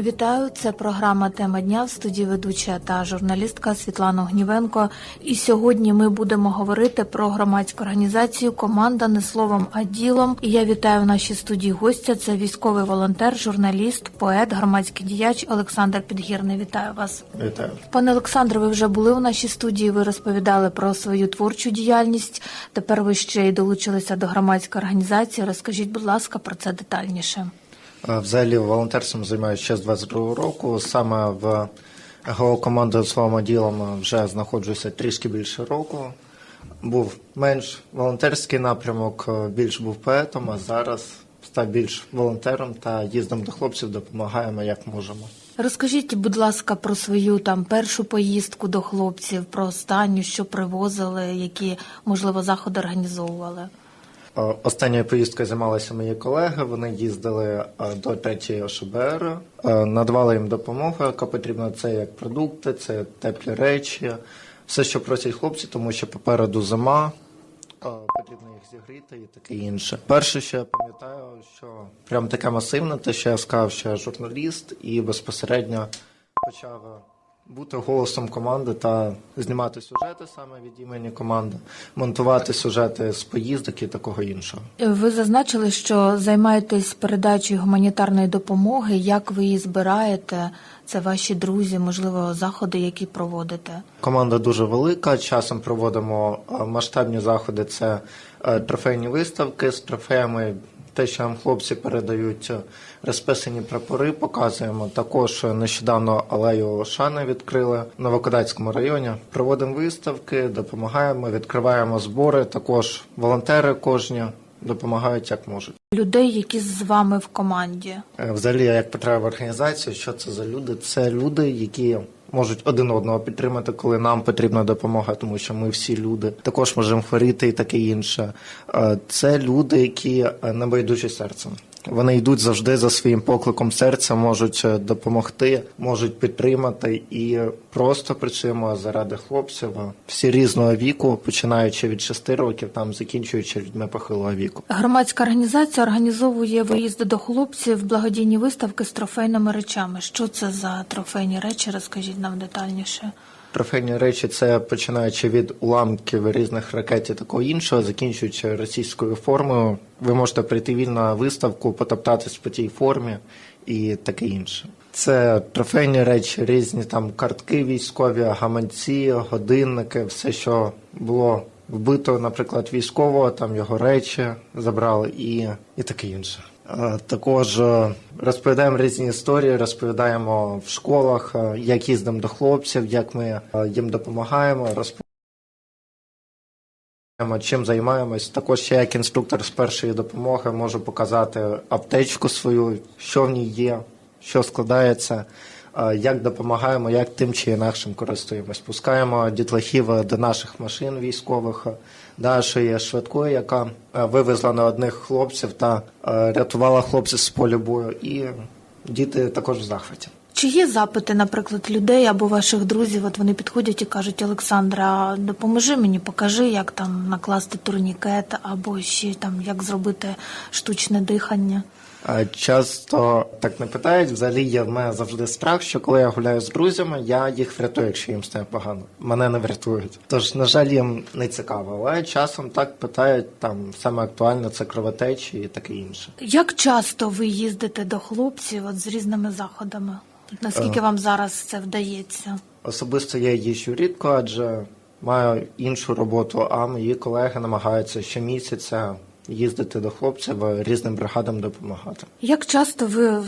Вітаю, це програма Тема дня в студії ведуча та журналістка Світлана Гнівенко. І сьогодні ми будемо говорити про громадську організацію Команда не словом, а ділом. І я вітаю в нашій студії гостя. Це військовий волонтер, журналіст, поет, громадський діяч Олександр Підгірний. Вітаю вас. Вітаю. Пане Олександре, ви вже були у нашій студії. Ви розповідали про свою творчу діяльність. Тепер ви ще й долучилися до громадської організації. Розкажіть, будь ласка, про це детальніше. Е, Взагалі волонтерством займаюся ще з 22 року. Саме в ГО команди словом ділом вже знаходжуся трішки більше року. Був менш волонтерський напрямок, е, більш був поетом, а зараз став більш волонтером та їздимо до хлопців, допомагаємо як можемо. Розкажіть, будь ласка, про свою там першу поїздку до хлопців, про останню, що привозили, які можливо заходи організовували. Е, Останньою поїздкою займалися мої колеги. Вони їздили е, до третьої ОШБР, е, надавали їм допомогу, яка потрібна. Це як продукти, це теплі речі, все, що просять хлопці, тому що попереду зима. Потрібно їх зігріти і таке інше. Перше, що я пам'ятаю, що прям таке масивне, те, що я сказав, що я журналіст, і безпосередньо почав бути голосом команди та знімати сюжети саме від імені команди, монтувати сюжети з поїздок і такого іншого. Ви зазначили, що займаєтесь передачею гуманітарної допомоги. Як ви її збираєте? Це ваші друзі, можливо, заходи, які проводите. Команда дуже велика. Часом проводимо е, масштабні заходи. Це е, трофейні виставки з трофеями. Те, що нам хлопці передають е, розписані прапори, показуємо. Також е, нещодавно алею Шани відкрили в Новокодацькому районі. Проводимо виставки, допомагаємо, відкриваємо збори. Також волонтери кожні допомагають як можуть. Людей, які з вами в команді. Е, Взагалі, я як потрапив в організацію, що це за люди? Це люди, які можуть один одного підтримати, коли нам потрібна допомога, тому що ми всі люди також можемо хворіти і таке інше. Е, Це люди, які небайдужі не байдужі серцем. Вони йдуть завжди за своїм покликом серця, можуть е, допомогти, можуть підтримати і просто працюємо заради хлопців. Всі різного віку, починаючи від 6 років, там закінчуючи людьми похилого віку. Громадська організація організовує виїзди до хлопців, благодійні виставки з трофейними речами. Що це за трофейні речі? Розкажіть нам детальніше. Трофейні речі це починаючи від уламків різних ракет і такого іншого, закінчуючи російською формою. Ви можете прийти вільно на виставку, потоптатись по тій формі і таке інше. Це трофейні речі, різні там картки військові, гаманці, годинники, все, що було вбито, наприклад, військового, там його речі забрали і, і таке інше. Е, Також е, розповідаємо різні історії, розповідаємо в школах, е, як їздимо до хлопців, як ми їм допомагаємо, розповідаємо, чим займаємось. Також я як інструктор з першої допомоги можу показати аптечку свою, що в ній є, що складається. Е, Як допомагаємо, як тим чи інакшим користуємось. Пускаємо дітлахів до наших машин військових, нашої швидкої, яка е, вивезла на одних хлопців та е, рятувала хлопців з полю бою. І діти також в захваті. Чи є запити, наприклад, людей або ваших друзів? От вони підходять і кажуть, Олександра, допоможи мені, покажи, як там накласти турнікет, або ще там як зробити штучне дихання. Е, Часто так не питають. Взагалі є в мене завжди страх, що коли я гуляю з друзями, я їх врятую, якщо їм стане погано. Мене не врятують. Тож, на жаль, їм не цікаво. Але часом так питають, там саме актуально це кровотечі і таке інше. Як часто ви їздите до хлопців от з різними заходами? Наскільки вам зараз це вдається? Особисто я їжджу рідко, адже маю іншу роботу, а мої колеги намагаються щомісяця їздити до хлопців різним бригадам допомагати. Як часто ви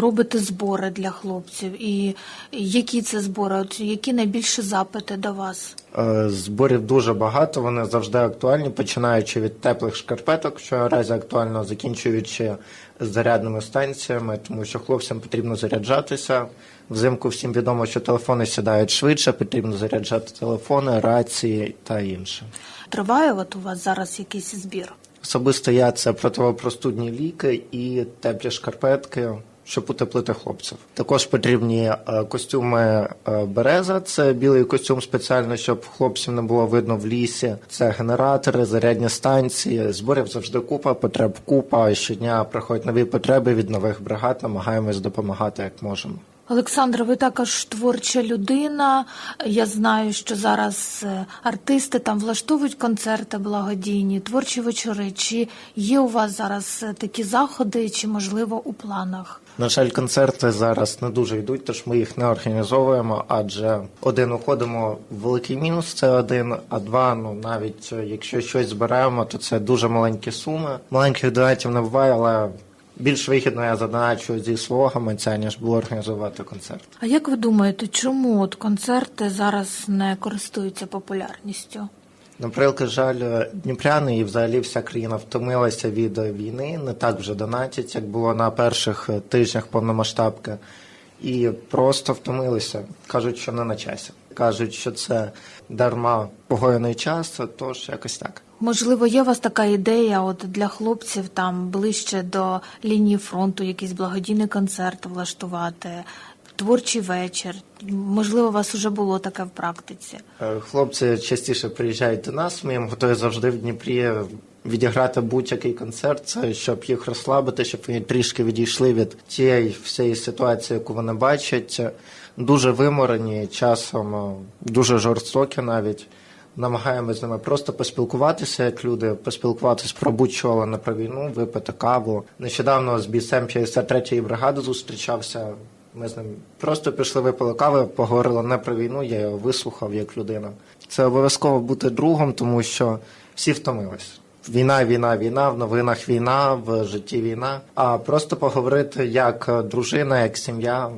робите збори для хлопців, і які це збори? От які найбільші запити до вас? Е, Зборів дуже багато, вони завжди актуальні, починаючи від теплих шкарпеток, що наразі актуально, закінчуючи зарядними станціями, тому що хлопцям потрібно заряджатися. Взимку всім відомо, що телефони сідають швидше, потрібно заряджати телефони, рації та інше. Триває от у вас зараз якийсь збір? Особисто я це противопростудні ліки і теплі шкарпетки, щоб утеплити хлопців. Також потрібні е, костюми е, береза. Це білий костюм спеціально, щоб хлопців не було видно в лісі. Це генератори, зарядні станції. Зборів завжди купа, потреб купа. Щодня приходять нові потреби від нових бригад. Намагаємось допомагати як можемо. Олександра, ви також творча людина. Я знаю, що зараз е, артисти там влаштовують концерти благодійні, творчі вечори. Чи є у вас зараз е, такі заходи, чи можливо у планах? На жаль, концерти зараз не дуже йдуть, тож ми їх не організовуємо, адже один уходимо в великий мінус, це один, а два, ну навіть е, якщо щось збираємо, то це дуже маленькі суми. Маленьких донатів не буває, але більш вигідно я задоначу зі свого гаманця, ніж було організувати концерт. А як ви думаєте, чому от концерти зараз не користуються популярністю? На превеликий жаль, дніпряни і взагалі вся країна втомилася від війни, не так вже донатять, як було на перших тижнях повномасштабки, і просто втомилися. Кажуть, що не на часі. Кажуть, що це дарма погоєний час, тож якось так. Можливо, є у вас така ідея, от для хлопців там ближче до лінії фронту, якийсь благодійний концерт влаштувати, творчий вечір. Можливо, у вас уже було таке в практиці. Е, Хлопці частіше приїжджають до нас. Ми їм готові завжди в Дніпрі відіграти будь-який концерт, це щоб їх розслабити, щоб вони трішки відійшли від тієї всієї ситуації, яку вони бачать. Дуже виморені, часом е, дуже жорстокі навіть. Намагаємось з ними просто поспілкуватися, як люди, поспілкуватися про будь-що, але не про війну, випити каву. Нещодавно з бійцем 53-ї бригади зустрічався. Ми з ним просто пішли, випили кави, поговорили не про війну, я його вислухав як людина. Це обов'язково бути другом, тому що всі втомились. Війна, війна, війна, в новинах війна, в житті війна. А просто поговорити як дружина, як сім'я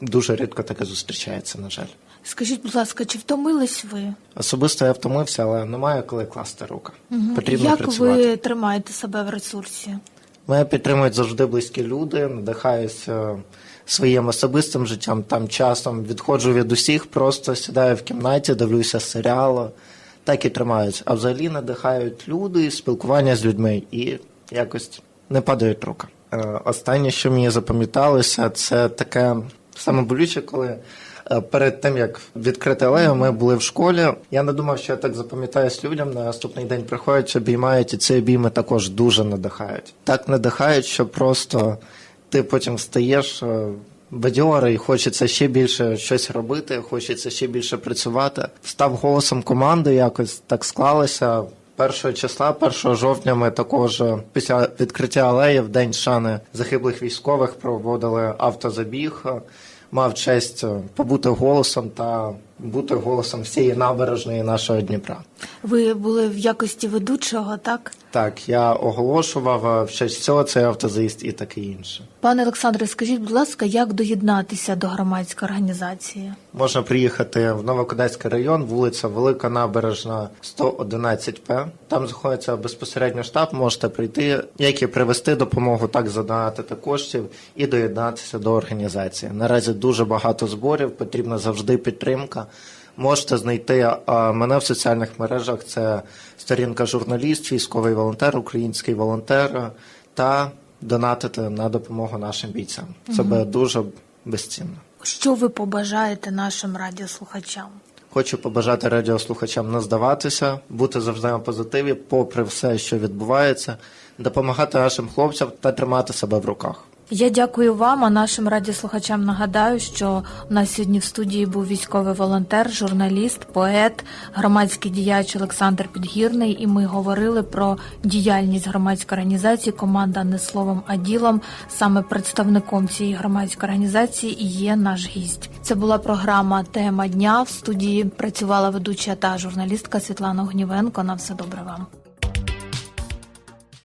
дуже рідко таке зустрічається, на жаль. Скажіть, будь ласка, чи втомились ви? Особисто я втомився, але немає коли класти руки. Потрібно Як працювати. ви тримаєте себе в ресурсі? Мене підтримують завжди близькі люди, надихаюся своїм особистим життям, там часом відходжу від усіх, просто сідаю в кімнаті, дивлюся серіали, так і тримаюсь. А взагалі надихають люди, спілкування з людьми і якось не падають руки. Е, Останнє, що мені запам'яталося, це таке саме болюче, коли перед тим як відкрити алею, ми були в школі. Я не думав, що я так запам'ятаюсь людям. На наступний день приходять, обіймають, і ці обійми також дуже надихають. Так надихають, що просто ти потім встаєш. е, Бадьорий, хочеться ще більше щось робити, хочеться ще більше працювати. Став голосом команди, якось так склалося. Першого числа, 1 жовтня, ми також е, після відкриття алеї в день шани загиблих військових проводили автозабіг. Мав честь е, побути голосом та бути голосом всієї набережної нашого Дніпра. Ви були в якості ведучого, так? Так, я оголошував е, в честь цього цей автозаїзд і таке інше. Пане Олександре, скажіть, будь ласка, як доєднатися до громадської організації? Можна приїхати в Новокодацький район, вулиця Велика Набережна 111П. Там знаходиться безпосередньо штаб. Можете прийти, як і привезти допомогу, так задонатити коштів і доєднатися до організації. Наразі дуже багато зборів, потрібна завжди підтримка. Можете знайти мене в соціальних мережах. Це сторінка журналіст, військовий волонтер, український волонтер та донатити на допомогу нашим бійцям. Це буде дуже безцінно. Що ви побажаєте нашим радіослухачам? Хочу побажати радіослухачам не здаватися, бути завжди на позитиві, попри все, що відбувається, допомагати нашим хлопцям та тримати себе в руках. Я дякую вам, а нашим радіослухачам нагадаю, що у нас сьогодні в студії був військовий волонтер, журналіст, поет, громадський діяч Олександр Підгірний, і ми говорили про діяльність громадської організації Команда не словом, а ділом. Саме представником цієї громадської організації є наш гість. Це була програма Тема дня. В студії працювала ведуча та журналістка Світлана Гнівенко. На все добре вам.